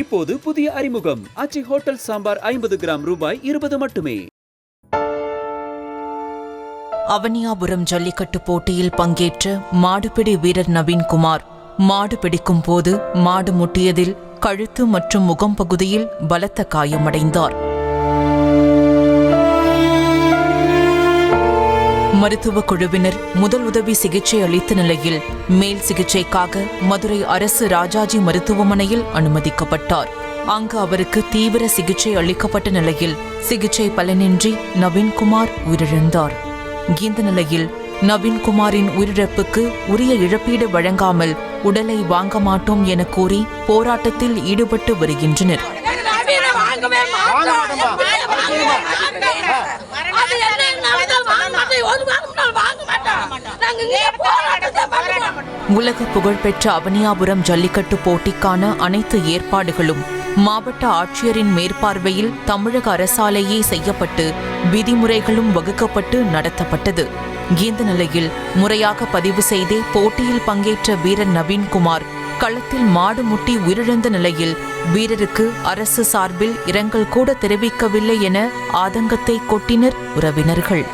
இப்போது புதிய அறிமுகம். அச்சி ஹோட்டல் சாம்பார் ஐம்பது கிராம் ரூபாய் இருபது மட்டுமே. அவனியாபுரம் ஜல்லிக்கட்டு போட்டியில் பங்கேற்ற மாடுபிடி வீரர் நவீன்குமார் மாடு பிடிக்கும் போது மாடு முட்டியதில் கழுத்து மற்றும் முகம் பகுதியில் பலத்த காயமடைந்தார். மருத்துவ குழுவினர் முதல் உதவி சிகிச்சை அளித்த நிலையில் மேல் சிகிச்சைக்காக மதுரை அரசு ராஜாஜி மருத்துவமனையில் அனுமதிக்கப்பட்டார். அங்கு அவருக்கு தீவிர சிகிச்சை அளிக்கப்பட்ட நிலையில் சிகிச்சை பலனின்றி நவீன்குமார் உயிரிழந்தார். இந்த நிலையில் நவீன்குமாரின் உயிரிழப்புக்கு உரிய இழப்பீடு வழங்காமல் உடலை வாங்க மாட்டோம் என கூறி போராட்டத்தில் ஈடுபட்டு வருகின்றனர். உலக புகழ்பெற்ற அவனியாபுரம் ஜல்லிக்கட்டு போட்டிக்கான அனைத்து ஏற்பாடுகளும் மாவட்ட ஆட்சியரின் மேற்பார்வையில் தமிழக அரசாலேயே செய்யப்பட்டு விதிமுறைகளும் வகுக்கப்பட்டு நடத்தப்பட்டது. இந்த நிலையில் முறையாக பதிவு செய்தே போட்டியில் பங்கேற்ற வீரர் நவீன்குமார் களத்தில் மாடு முட்டி உயிரிழந்த நிலையில் வீரருக்கு அரசு சார்பில் இரங்கல் கூட தெரிவிக்கவில்லை என ஆதங்கத்தை கொட்டினர் உறவினர்கள்.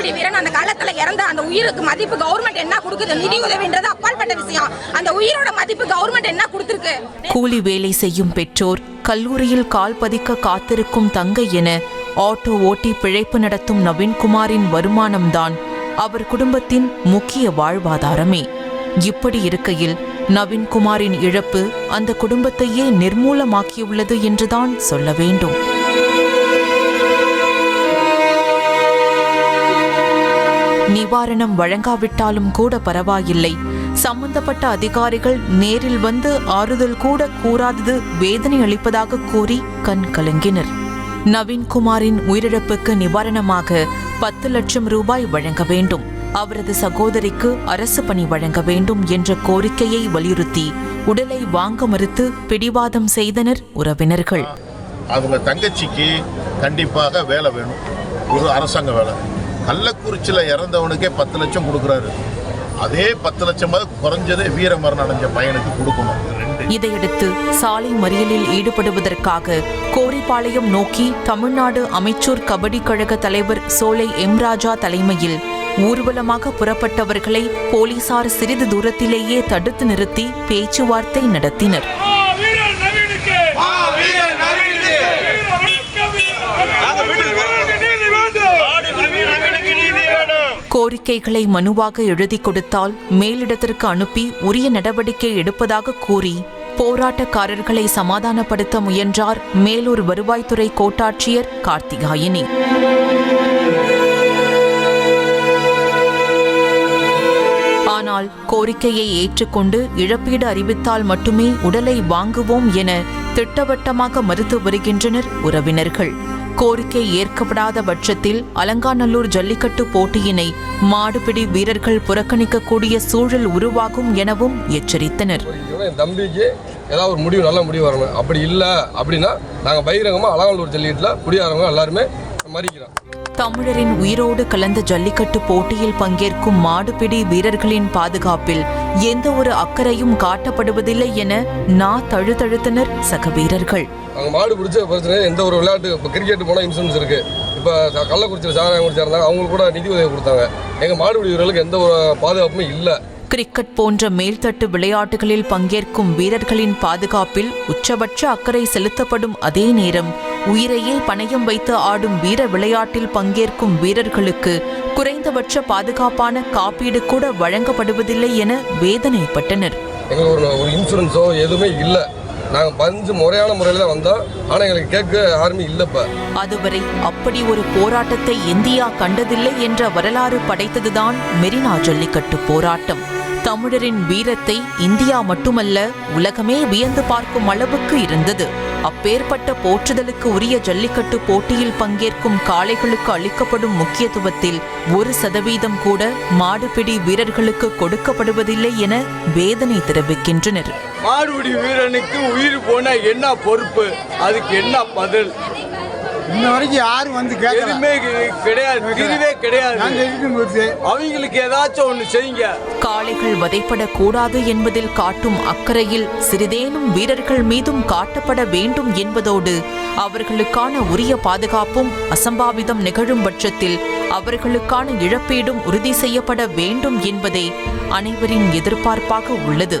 அப்ப வீரன் அந்த காலத்துல இறந்த அந்த உயிருக்கு மதிப்பு கவர்மெண்ட் என்ன கொடுக்குது? நிதி உதவின்றது அப்பாற்பட்ட விஷயம். அந்த உயிரோட மதிப்பு கவர்மெண்ட் என்ன கொடுத்துருக்கு? கூலி வேலை செய்யும் பெற்றோர் கல்லூரியில் கால் பதிக்க காத்திருக்கும் தங்கை என ஆட்டோ ஓட்டி பிழைப்பு நடத்தும் நவீன்குமாரின் வருமானம்தான் அவர் குடும்பத்தின் முக்கிய வாழ்வாதாரமே. இப்படி இருக்கையில் நவீன்குமாரின் இழப்பு அந்த குடும்பத்தையே நிர்மூலமாக்கியுள்ளது என்றுதான் சொல்ல வேண்டும். நிவாரணம் வழங்காவிட்டாலும் கூட பரவாயில்லை. சம்பந்தப்பட்ட அதிகாரிகள் நேரில் வந்து ஆறுதல் கூட கூறாதது வேதனை அளிப்பதாக கூறி கண் கலங்கினர். நவீன்குமாரின் உயிரிழப்புக்கு நிவாரணமாக பத்து லட்சம் ரூபாய் வழங்க வேண்டும். அவரது சகோதரிக்கு அரசு பணி வழங்க வேண்டும் என்ற கோரிக்கையை வலியுறுத்தி உடலை வாங்க மறுத்து பிடிவாதம் செய்தனர் உறவினர்கள். அவங்க தங்கச்சிக்கு கண்டிப்பாக வேலை வேணும். ஒரு அரசாங்க வேலை. கள்ளக்குறிச்சியில் இறந்தவனுக்கே பத்து லட்சம் கொடுக்குறாரு. அதே பத்து லட்சமாவது குறைஞ்சதே வீரமரணம் அடைஞ்ச பையனுக்கு கொடுக்கணும். இதையடுத்து சாலை மறியலில் ஈடுபடுவதற்காக கோரிப்பாளையம் நோக்கி தமிழ்நாடு அமைச்சூர் கபடி கழக தலைவர் சோலை எம் ராஜா தலைமையில் ஊர்வலமாக புறப்பட்டவர்களை போலீசார் சிறிது தூரத்திலேயே தடுத்து நிறுத்தி பேச்சுவார்த்தை நடத்தினர் வீரர் நவீனுக்கு வீரர் நவீனுக்கு நீதி வேண்டும் கோரிக்கைகளை மனுவாக எழுதி கொடுத்தால் மேலிடத்திற்கு அனுப்பி உரிய நடவடிக்கை எடுப்பதாக கூறி போராட்டக்காரர்களை சமாதானப்படுத்த முயன்றார் மேலூர் வருவாய்த்துறை கோட்டாட்சியர் கார்த்திகாயினி. ஆனால் கோரிக்கையை ஏற்றுக்கொண்டு இழப்பீடு அறிவித்தால் மட்டுமே உடலை வாங்குவோம் என திட்டவட்டமாக மறுத்து வருகின்றனர் உறவினர்கள். கோரிக்கை ஏற்கப்படாத பட்சத்தில் அலங்காநல்லூர் ஜல்லிக்கட்டு போட்டியினை மாடுபிடி வீரர்கள் புறக்கணிக்கக்கூடிய சூழல் உருவாகும் எனவும் எச்சரித்தனர். தம்பிக்கு ஏதாவது ஒரு முடிவு நல்ல முடிவு வரணும். அப்படி இல்லை அப்படின்னா நாங்கள் பகிரங்கமாக அலங்காநல்லூர் ஜல்லிக்கட்டில் குடியாரவங்க எல்லாருமே தமிழரின் உயிரோடு கலந்த ஜல்லிக்கட்டு போட்டியில் பங்கேற்கும் மாடுபிடி வீரர்களின் பாதுகாப்பில் எந்த ஒரு அக்கறையும் காட்டப்படுவதில்லை என நா தழுதழுத்தனர் சக வீரர்கள் அவங்க மாடு பிடிச்ச பிரச்சனை எந்த ஒரு விளையாட்டு இப்போ கிரிக்கெட் போனால் இன்சூரன்ஸ் இருக்குது இப்போ கள்ளக்குறிச்சியில் சாராயங்குறிச்சி இருந்தாங்க அவங்களுக்கு கூட நிதி உதவி கொடுத்தாங்க. எங்கள் மாடு வீரர்களுக்கு எந்த ஒரு பாதுகாப்புமே இல்லை. கிரிக்கெட் போன்ற மேல்தட்டு விளையாட்டுகளில் பங்கேற்கும் வீரர்களின் பாதுகாப்பில் உச்சபட்ச அக்கறை செலுத்தப்படும் அதே நேரம் உயிரையே பணயம் வைத்து ஆடும் வீர விளையாட்டில் பங்கேற்கும் வீரர்களுக்கு குறைந்தபட்ச பாதுகாப்பான காப்பீடு கூட வழங்கப்படுவதில்லை என வேதனைப்பட்டனர். எங்களுக்கு ஒரு இன்சூரன்ஸோ எதுவுமே இல்லை. நாங்கள் பஞ்சு முறையான முறையில் தான் வந்தோம். ஆனால் எங்களுக்கு கேட்க யாருமே இல்லைப்பா. அதுவரை அப்படி ஒரு போராட்டத்தை இந்தியா கண்டதில்லை என்ற வரலாறு படைத்ததுதான் மெரினா ஜல்லிக்கட்டு போராட்டம். தமிழரின் வீரத்தை இந்தியா மட்டுமல்ல உலகமே வியந்து பார்க்கும் அளவுக்கு இருந்தது. அப்பேற்பட்ட போற்றுதலுக்கு உரிய ஜல்லிக்கட்டு போட்டியில் பங்கேற்கும் காளைகளுக்கு அளிக்கப்படும் முக்கியத்துவத்தில் ஒரு சதவீதம் கூட மாடுபிடி வீரர்களுக்கு கொடுக்கப்படுவதில்லை என வேதனை தெரிவிக்கின்றனர். மாடுபிடி வீரனுக்கு உயிர் போன என்ன பொறுப்பு? அதுக்கு என்ன பதில்? இன்ன வரைக்கும் யாரும் வந்து எதுவுமே கிடையாது தீர்வே கிடையாது. அவங்களுக்கு ஏதாச்சும் ஒண்ணு செய்யுங்க. காளைகள் வதைப்படக்கூடாது என்பதில் காட்டும் அக்கறையில் சிறிதேனும் வீரர்கள் மீதும் காட்டப்பட வேண்டும் என்பதோடு அவர்களுக்கான உரிய பாதுகாப்பும் அசம்பாவிதம் நிகழும் பட்சத்தில் அவர்களுக்கான இழப்பீடும் உறுதி செய்யப்பட வேண்டும் என்பதே அனைவரின் எதிர்பார்ப்பாக உள்ளது.